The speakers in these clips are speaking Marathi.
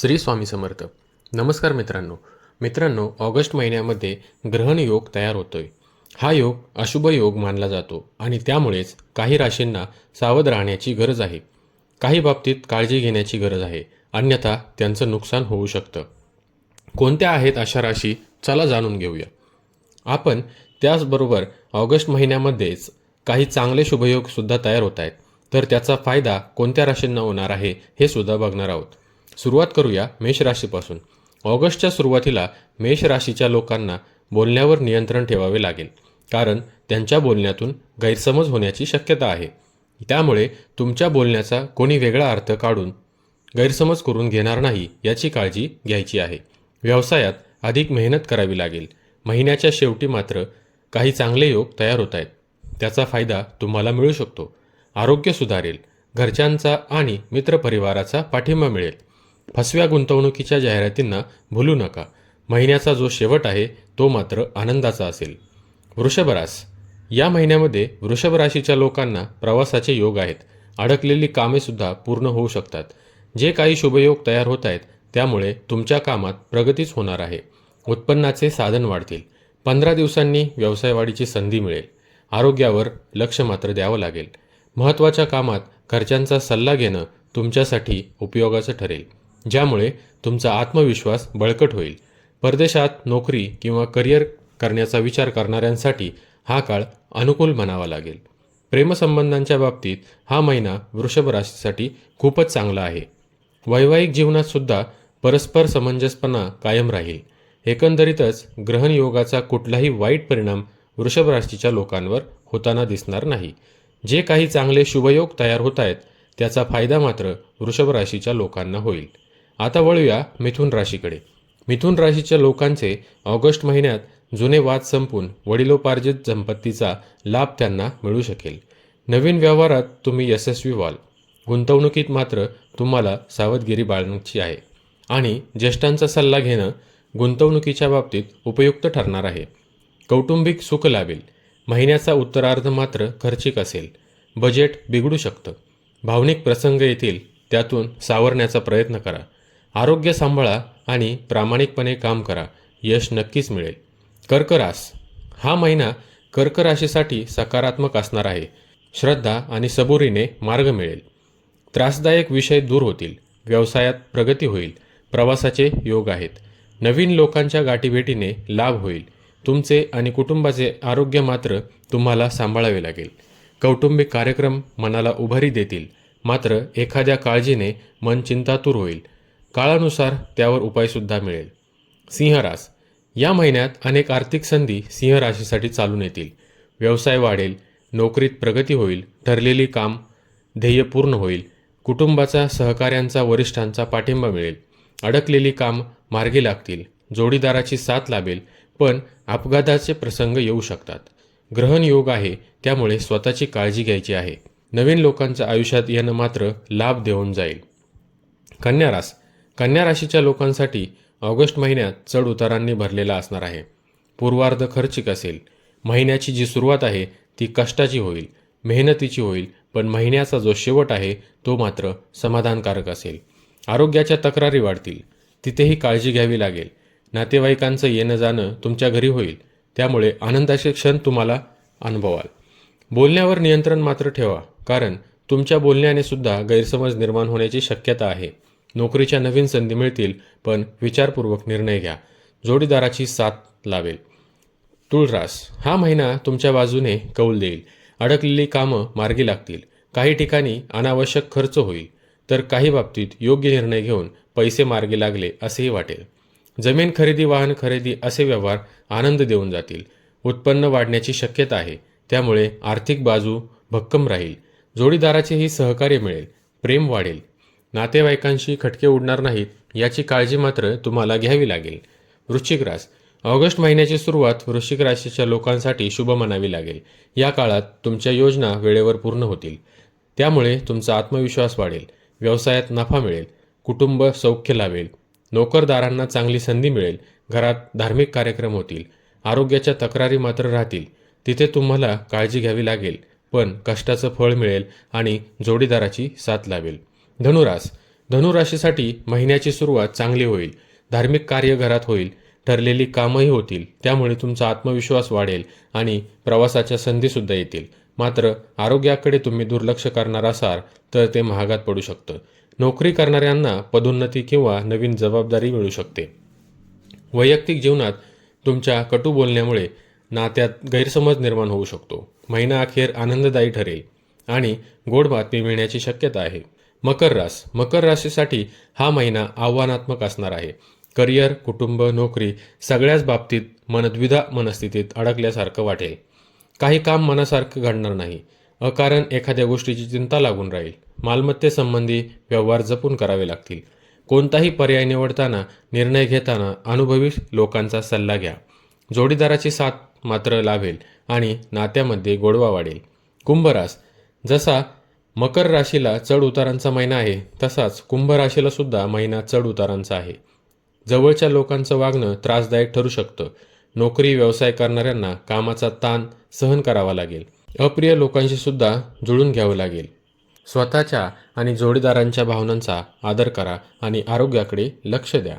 श्री स्वामी समर्थ. नमस्कार मित्रांनो. मित्रांनो ऑगस्ट महिन्यामध्ये ग्रहण योग तयार होतोय. हा योग अशुभ योग मानला जातो आणि त्यामुळेच काही राशींना सावध राहण्याची गरज आहे. काही बाबतीत काळजी घेण्याची गरज आहे. अन्यथा त्यांचं नुकसान होऊ शकतं. कोणत्या आहेत अशा राशी? चला जाणून घेऊया. आपण त्याचबरोबर ऑगस्ट महिन्यामध्येच काही चांगले शुभयोगसुद्धा तयार होत आहेत. तर त्याचा फायदा कोणत्या राशींना होणार आहे हे सुद्धा बघणार आहोत. सुरुवात करूया मेष राशीपासून. ऑगस्टच्या सुरुवातीला मेष राशीच्या लोकांना बोलण्यावर नियंत्रण ठेवावे लागेल कारण त्यांच्या बोलण्यातून गैरसमज होण्याची शक्यता आहे. त्यामुळे तुमच्या बोलण्याचा कोणी वेगळा अर्थ काढून गैरसमज करून घेणार नाही याची काळजी घ्यायची आहे. व्यवसायात अधिक मेहनत करावी लागेल. महिन्याच्या शेवटी मात्र काही चांगले योग तयार होत आहेत. त्याचा फायदा तुम्हाला मिळू शकतो. आरोग्य सुधारेल. घरच्यांचा आणि मित्रपरिवाराचा पाठिंबा मिळेल. फसव्या गुंतवणुकीच्या जाहिरातींना भुलू नका. महिन्याचा जो शेवट आहे तो मात्र आनंदाचा असेल. वृषभरास या महिन्यामध्ये वृषभ राशीच्या लोकांना प्रवासाचे योग आहेत. अडकलेली कामेसुद्धा पूर्ण होऊ शकतात. जे काही शुभयोग तयार होत आहेत त्यामुळे तुमच्या कामात प्रगतीच होणार आहे. उत्पन्नाचे साधन वाढतील. पंधरा दिवसांनी व्यवसाय वाढीची संधी मिळेल. आरोग्यावर लक्ष मात्र द्यावं लागेल. महत्त्वाच्या कामात घरच्यांचा सल्ला घेणं तुमच्यासाठी उपयोगाचं ठरेल. ज्यामुळे तुमचा आत्मविश्वास बळकट होईल. परदेशात नोकरी किंवा करिअर करण्याचा विचार करणाऱ्यांसाठी हा काळ अनुकूल म्हणावा लागेल. प्रेमसंबंधांच्या बाबतीत हा महिना वृषभ राशीसाठी खूपच चांगला आहे. वैवाहिक जीवनातसुद्धा परस्पर समंजसपणा कायम राहील. एकंदरीतच ग्रहणयोगाचा कुठलाही वाईट परिणाम वृषभ राशीच्या लोकांवर होताना दिसणार नाही. जे काही चांगले शुभयोग तयार होत आहेत त्याचा फायदा मात्र वृषभ राशीच्या लोकांना होईल. आता वळूया मिथुन राशीकडे. मिथुन राशीच्या लोकांचे ऑगस्ट महिन्यात जुने वाद संपून वडिलोपार्जित संपत्तीचा लाभ त्यांना मिळू शकेल. नवीन व्यवहारात तुम्ही यशस्वी व्हाल. गुंतवणुकीत मात्र तुम्हाला सावधगिरी बाळगण्याची आहे. आणि ज्येष्ठांचा सल्ला घेणं गुंतवणुकीच्या बाबतीत उपयुक्त ठरणार आहे. कौटुंबिक सुख लाभेल. महिन्याचा उत्तरार्ध मात्र खर्चिक असेल. बजेट बिघडू शकतं. भावनिक प्रसंग येतील त्यातून सावरण्याचा प्रयत्न करा. आरोग्य सांभाळा आणि प्रामाणिकपणे काम करा. यश नक्कीच मिळेल. कर्करास. हा महिना कर्कराशीसाठी सकारात्मक असणार आहे. श्रद्धा आणि सबुरीने मार्ग मिळेल. त्रासदायक विषय दूर होतील. व्यवसायात प्रगती होईल. प्रवासाचे योग आहेत. नवीन लोकांच्या गाठीभेटीने लाभ होईल. तुमचे आणि कुटुंबाचे आरोग्य मात्र तुम्हाला सांभाळावे लागेल. कौटुंबिक कार्यक्रम मनाला उभारी देतील. मात्र एखाद्या काळजीने मन चिंतातूर होईल. काळानुसार त्यावर उपायसुद्धा मिळेल. सिंहरास या महिन्यात अनेक आर्थिक संधी सिंह राशीसाठी चालून येतील. व्यवसाय वाढेल नोकरीत प्रगती होईल ठरलेली काम ध्येय पूर्ण होईल कुटुंबाचा सहकाऱ्यांचा वरिष्ठांचा पाठिंबा मिळेल. अडकलेली काम मार्गी लागतील जोडीदाराची साथ लाभेल पण अपघाताचे प्रसंग येऊ शकतात. ग्रहण योग आहे त्यामुळे स्वतःची काळजी घ्यायची आहे. नवीन लोकांच्या आयुष्यात येणं मात्र लाभ देऊन जाईल. कन्या रास कन्या राशीच्या लोकांसाठी ऑगस्ट महिन्यात चढ उतारांनी भरलेला असणार आहे. पूर्वार्ध खर्चिक असेल. महिन्याची जी सुरुवात आहे ती कष्टाची होईल मेहनतीची होईल पण महिन्याचा जो शेवट आहे तो मात्र समाधानकारक असेल. आरोग्याच्या तक्रारी वाढतील. तिथेही काळजी घ्यावी लागेल. नातेवाईकांचं येणं जाणं तुमच्या घरी होईल. त्यामुळे आनंदाचे क्षण तुम्हाला अनुभवाल. बोलण्यावर नियंत्रण मात्र ठेवा कारण तुमच्या बोलण्याने सुद्धा गैरसमज निर्माण होण्याची शक्यता आहे. नोकरीच्या नवीन संधी मिळतील पण विचारपूर्वक निर्णय घ्या. जोडीदाराची साथ लावेल. तुळरास हा महिना तुमच्या बाजूने कौल देईल. अडकलेली कामं मार्गी लागतील. काही ठिकाणी अनावश्यक खर्च होईल. तर काही बाबतीत योग्य निर्णय घेऊन पैसे मार्गी लागले असेही वाटेल. जमीन खरेदी वाहन खरेदी असे व्यवहार आनंद देऊन जातील. उत्पन्न वाढण्याची शक्यता आहे. त्यामुळे आर्थिक बाजू भक्कम राहील. जोडीदाराचेही सहकार्य मिळेल. प्रेम वाढेल. नातेवाईकांशी खटके उडणार नाहीत याची काळजी मात्र तुम्हाला घ्यावी लागेल. वृश्चिक रास. ऑगस्ट महिन्याची सुरुवात वृश्चिक राशीच्या लोकांसाठी शुभ म्हणावी लागेल. या काळात तुमच्या योजना वेळेवर पूर्ण होतील. त्यामुळे तुमचा आत्मविश्वास वाढेल. व्यवसायात नफा मिळेल. कुटुंब सौख्य लावेल नोकरदारांना चांगली संधी मिळेल. घरात धार्मिक कार्यक्रम होतील. आरोग्याच्या तक्रारी मात्र राहतील. तिथे तुम्हाला काळजी घ्यावी लागेल. पण कष्टाचं फळ मिळेल आणि जोडीदाराची साथ लावेल धनुरास. धनुराशीसाठी महिन्याची सुरुवात चांगली होईल. धार्मिक कार्य घरात होईल. ठरलेली कामंही होतील. त्यामुळे तुमचा आत्मविश्वास वाढेल आणि प्रवासाच्या संधीसुद्धा येतील. मात्र आरोग्याकडे तुम्ही दुर्लक्ष करणार असाल तर ते महागात पडू शकतं. नोकरी करणाऱ्यांना पदोन्नती किंवा नवीन जबाबदारी मिळू शकते. वैयक्तिक जीवनात तुमच्या कटू बोलण्यामुळे नात्यात गैरसमज निर्माण होऊ शकतो. महिना अखेर आनंददायी ठरेल आणि गोड बातमी मिळण्याची शक्यता आहे. मकर रास. मकर राशीसाठी हा महिना आव्हानात्मक असणार आहे. करिअर कुटुंब नोकरी सगळ्याच बाबतीत मनद्विधा मनस्थितीत अडकल्यासारखं वाटेल. काही काम मनासारखं घडणार नाही. अकारण एखाद्या गोष्टीची चिंता लागून राहील. मालमत्तेसंबंधी व्यवहार जपून करावे लागतील. कोणताही पर्याय निवडताना निर्णय घेताना अनुभवी लोकांचा सल्ला घ्या. जोडीदाराची साथ मात्र लाभेल आणि नात्यामध्ये गोडवा वाढेल. कुंभरास. जसा मकर राशीला चढ उतारांचा महिना आहे. तसाच कुंभ राशीला सुद्धा महिना चढ उतारांचा आहे. जवळच्या लोकांचं वागणं त्रासदायक ठरू शकतं. नोकरी व्यवसाय करणाऱ्यांना कामाचा ताण सहन करावा लागेल. अप्रिय लोकांशी सुद्धा जुळून घ्यावं लागेल. स्वतःच्या आणि जोडीदारांच्या भावनांचा आदर करा आणि आरोग्याकडे लक्ष द्या.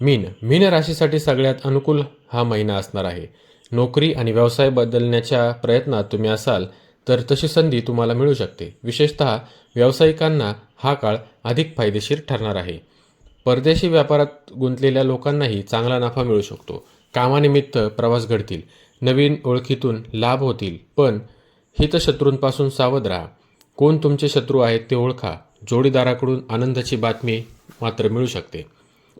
मीन मीन राशीसाठी सगळ्यात अनुकूल हा महिना असणार आहे. नोकरी आणि व्यवसाय बदलण्याच्या प्रयत्नात तुम्ही असाल तर तशी संधी तुम्हाला मिळू शकते. विशेषतः व्यावसायिकांना हा काळ अधिक फायदेशीर ठरणार आहे. परदेशी व्यापारात गुंतलेल्या लोकांनाही चांगला नफा मिळू शकतो. कामानिमित्त प्रवास घडतील. नवीन ओळखीतून लाभ होतील. पण हितशत्रूंपासून सावध राहा. कोण तुमचे शत्रू आहेत ते ओळखा. जोडीदाराकडून आनंदाची बातमी मात्र मिळू शकते.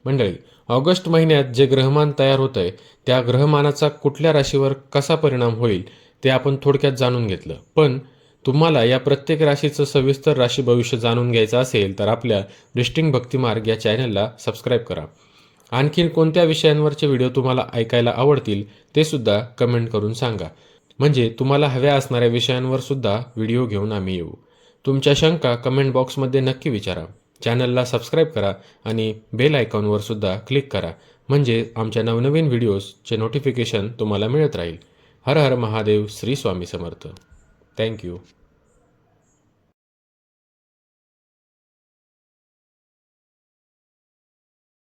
मंडळी ऑगस्ट महिन्यात जे ग्रहमान तयार होतं आहे त्या ग्रहमानाचा कुठल्या राशीवर कसा परिणाम होईल ते आपण थोडक्यात जाणून घेतलं. पण तुम्हाला या प्रत्येक राशीचं सविस्तर राशी भविष्य जाणून घ्यायचं असेल तर आपल्या डिस्टिंग भक्तिमार्ग या चॅनलला सबस्क्राईब करा. आणखीन कोणत्या विषयांवरचे व्हिडिओ तुम्हाला ऐकायला आवडतील ते सुद्धा कमेंट करून सांगा. म्हणजे तुम्हाला हव्या असणाऱ्या विषयांवर सुद्धा व्हिडिओ घेऊन आम्ही येऊ. तुमच्या शंका कमेंट बॉक्समध्ये नक्की विचारा. चॅनलला सबस्क्राईब करा आणि बेल आयकॉनवर सुद्धा क्लिक करा. म्हणजे आमच्या नवनवीन व्हिडिओजचे नोटिफिकेशन तुम्हाला मिळत राहील. हर हर महादेव श्री स्वामी समर्थ. Thank you